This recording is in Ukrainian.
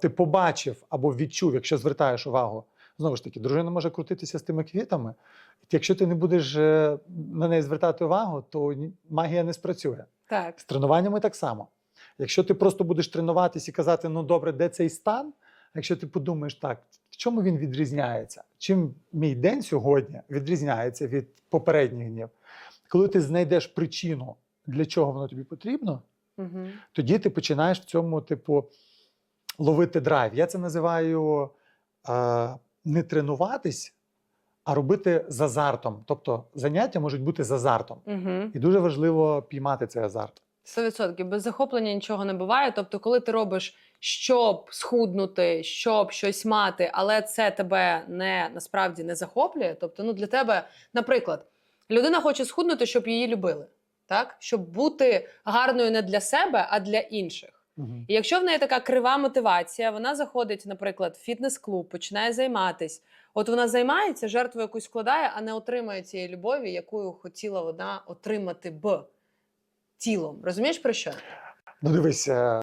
ти побачив або відчув, якщо звертаєш увагу, знову ж таки, дружина може крутитися з тими квітами. Якщо ти не будеш е, на неї звертати увагу, то магія не спрацює. Так. З тренуваннями так само. Якщо ти просто будеш тренуватись і казати, ну добре, де цей стан? Якщо ти подумаєш так, в чому він відрізняється? Чим мій день сьогодні відрізняється від попередніх днів? Коли ти знайдеш причину, для чого воно тобі потрібно, Угу. тоді ти починаєш в цьому, типу, ловити драйв. Я це називаю е, не тренуватись, а робити з азартом. Тобто заняття можуть бути з азартом. Угу. І дуже важливо піймати цей азарт. 100%. Без захоплення нічого не буває. Тобто, коли ти робиш, щоб схуднути, щоб щось мати, але це тебе не насправді не захоплює. Тобто, ну для тебе, наприклад, людина хоче схуднути, щоб її любили, так? Щоб бути гарною не для себе, а для інших. І якщо в неї така крива мотивація, вона заходить, наприклад, в фітнес-клуб, починає займатись. От вона займається, жертву якусь складає, а не отримує цієї любові, яку хотіла вона отримати б тілом. Розумієш про що? Ну, дивись, е,